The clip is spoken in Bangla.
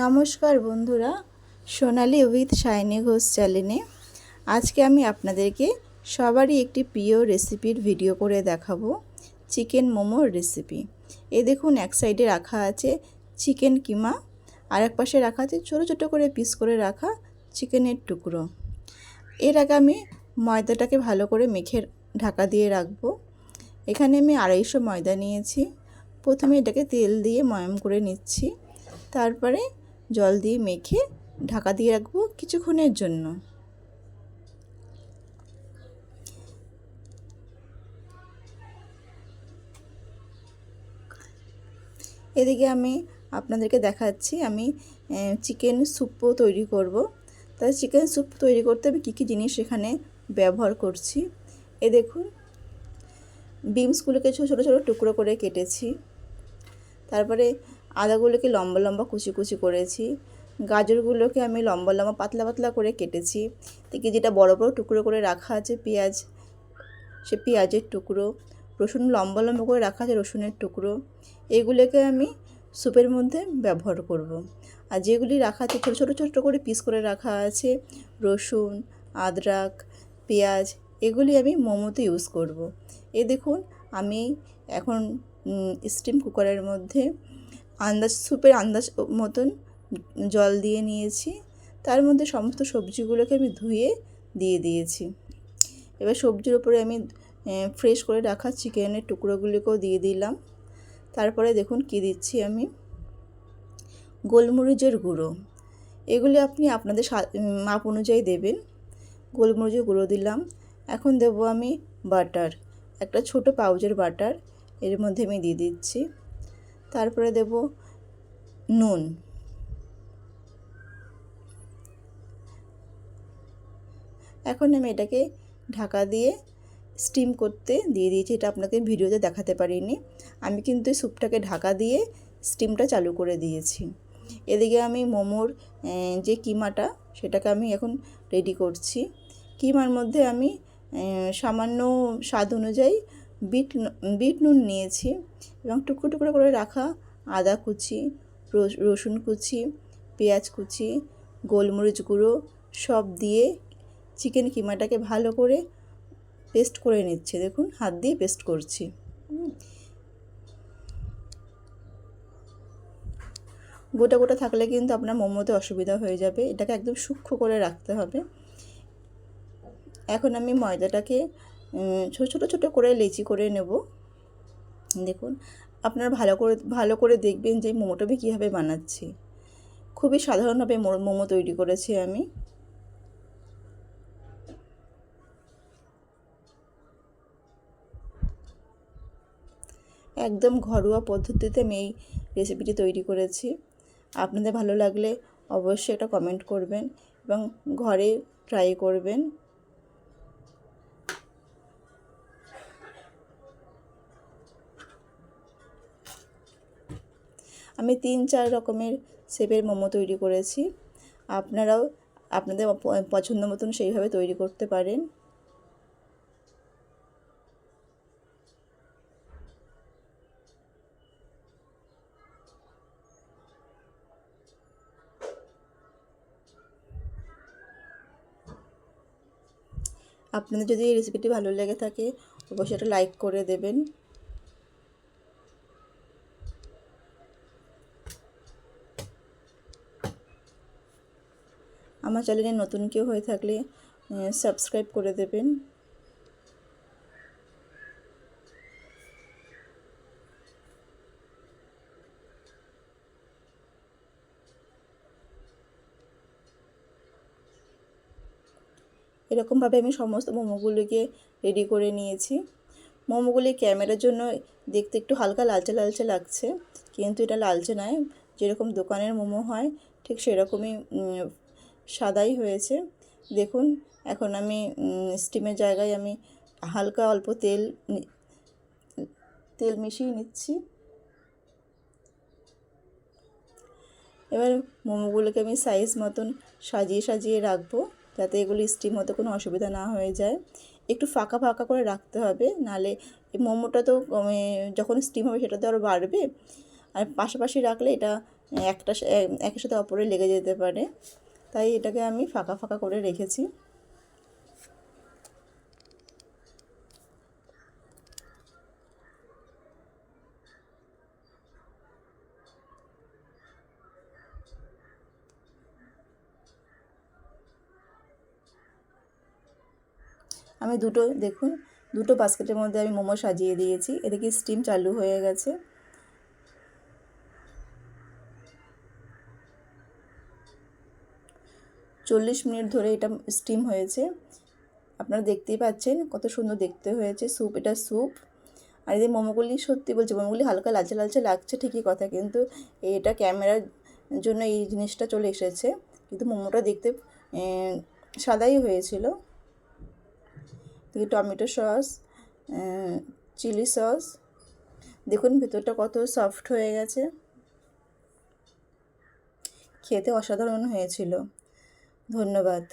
নমস্কার বন্ধুরা, সোনালি উইথ শাইনি ঘোষ চ্যানেলে। আজকে আমি আপনাদেরকে সবারই একটি প্রিয় রেসিপির ভিডিও করে দেখাবো, চিকেন মোমোর রেসিপি। এ দেখুন, এক সাইডে রাখা আছে চিকেন কিমা আর এক পাশে রাখা আছে ছোটো ছোটো করে পিস করে রাখা চিকেনের টুকরো। এর আগে আমি ময়দাটাকে ভালো করে মেখে ঢাকা দিয়ে রাখব। এখানে আমি আড়াইশো ময়দা নিয়েছি। প্রথমে এটাকে তেল দিয়ে ময়াম করে নিচ্ছি। তারপরে জল দিয়ে মেখে ঢাকা দিয়ে রাখব কিছুক্ষণের জন্য। এদিকে আমি আপনাদেরকে দেখাচ্ছি, আমি চিকেন স্যুপও তৈরি করব। তাই চিকেন স্যুপ তৈরি করতে আমি কী কী জিনিস এখানে ব্যবহার করছি? এ দেখুন, বিমসগুলোকে ছোটো ছোটো ছোটো টুকরো করে কেটেছি। তারপরে আদাগুলোকে লম্বা লম্বা কুচি কুচি করেছি গাজরগুলোকে আমি লম্বা লম্বা পাতলা পাতলা করে কেটেছি থেকে যেটা বড় বড় টুকরো করে রাখা আছে পেঁয়াজ, সে পেঁয়াজের টুকরো, রসুন লম্বা লম্বা করে রাখা আছে রসুনের টুকরো, এগুলোকে আমি স্যুপের মধ্যে ব্যবহার করব। আর যেগুলি রাখা আছে ছোটো ছোটো ছোটো করে পিস করে রাখা আছে, রসুন, আদরক, পেঁয়াজ, এগুলি আমি মোমোতে ইউজ করব। এ দেখুন, আমি এখন স্টিম কুকারের মধ্যে আন্দাজ, স্যুপের আন্দাজ মতন জল দিয়ে নিয়েছি। তার মধ্যে সমস্ত সবজিগুলোকে আমি ধুয়ে দিয়ে দিয়েছি। এবার সবজির উপরে আমি ফ্রেশ করে রাখা চিকেনের টুকরোগুলোকেও দিয়ে দিলাম। তারপরে দেখুন কি দিচ্ছি আমি। গোলমরিচের গুঁড়ো। এগুলি আপনি আপনাদের মাপ অনুযায়ী দেবেন। গোলমরিচের গুঁড়ো দিলাম। এখন দেব আমি বাটার, একটা ছোট পাউচের বাটার। এর মধ্যে আমি দিয়ে দিচ্ছি। তারপরে দেব নুন। এখন আমি এটাকে ঢাকা দিয়ে স্টিম করতে দিয়ে দিয়েছি। এটা আপনাকে ভিডিওতে দেখাতে পারিনি। আমি কিন্তু স্যুপটাকে ঢাকা দিয়ে স্টিমটা চালু করে দিয়েছি। এদিকে আমি মোমোর যে কিমাটা, সেটাকে আমি এখন রেডি করছি। কিমার মধ্যে আমি সামান্য স্বাদ অনুযায়ী বিট বিট নুন নিয়েছি এবং টুকরো টুকরো করে রাখা আদা কুচি রসুন কুচি, পেঁয়াজ কুচি, গোলমরিচ গুঁড়ো সব দিয়ে চিকেন কিমাটাকে ভালো করে পেস্ট করে নিচ্ছে। দেখুন, হাত দিয়ে পেস্ট করছি। গোটা গোটা থাকলে কিন্তু আপনার মোমোতে অসুবিধা হয়ে যাবে। এটাকে একদম সূক্ষ্ম করে রাখতে হবে। এখন আমি ময়দাটাকে ছোটো ছোটো ছোটো করে লেচি করে নেব। দেখুন, আপনারা ভালো করে ভালো করে দেখবেন যে মোমোটা আমি কীভাবে বানাচ্ছি। খুবই সাধারণভাবে মোমো তৈরি করেছি আমি। একদম ঘরোয়া পদ্ধতিতে আমি এই রেসিপিটি তৈরি করেছি। আপনাদের ভালো লাগলে অবশ্যই এটা কমেন্ট করবেন এবং ঘরে ট্রাই করবেন। আমি তিন, চার রকমের শেপের মোমো তৈরি করেছি। আপনারাও আপনাদের পছন্দ মতন সেইভাবে তৈরি করতে পারেন। আপনাদের যদি এই রেসিপিটি ভালো লেগে থাকে, অবশ্যই একটা লাইক করে দেবেন। আমার চ্যানেলে নতুন কেউ হয়ে থাকলে সাবস্ক্রাইব করে দেবেন। এরকমভাবে আমি সমস্ত মোমোগুলিকে রেডি করে নিয়েছি। মোমোগুলি ক্যামেরার জন্য দেখতে একটু হালকা লালচে লালচে লাগছে, কিন্তু এটা লালচে নয়। যেরকম দোকানের মোমো হয়, ঠিক সেরকমই সাদাই হয়েছে। দেখুন, এখন আমি স্টিমের জায়গায় আমি হালকা অল্প তেল তেল মিশিয়ে নিচ্ছি। এবার মোমোগুলোকে আমি সাইজ মতন সাজিয়ে সাজিয়ে রাখব, যাতে এগুলি স্টিম হতে কোনো অসুবিধা না হয়ে যায়। একটু ফাঁকা ফাঁকা করে রাখতে হবে, নালে মোমোটা তো যখন স্টিম হবে সেটা তো আরও বাড়বে। আর পাশাপাশি রাখলে এটা একটা একের সাথে অপরে লেগে যেতে পারে। তাই এটাকে আমি ফাঁকা ফাঁকা করে রেখেছি। আমি দুটো, দেখুন, দুটো বাস্কেটের মধ্যে আমি মোমো সাজিয়ে দিয়েছি। এদিকে স্টিম চালু হয়ে গেছে। চল্লিশ মিনিট ধরে এটা স্টিম হয়েছে। আপনারা দেখতেই পাচ্ছেন কত সুন্দর দেখতে হয়েছে স্যুপ, এটা স্যুপ। আর এই মোমোগুলি সত্যি বলছি মোমোগুলি হালকা লালচে লালচে লাগছে ঠিকই কথা, কিন্তু এটা ক্যামেরার জন্য এই জিনিসটা চলে এসেছে। কিন্তু মোমোটা দেখতে সাদাই হয়েছিল। Tomato sauce chilli sauce. দেখুন ভেতরটা কত সফট হয়ে গেছে। খেতে অসাধারণ হয়েছিল। ধন্যবাদ।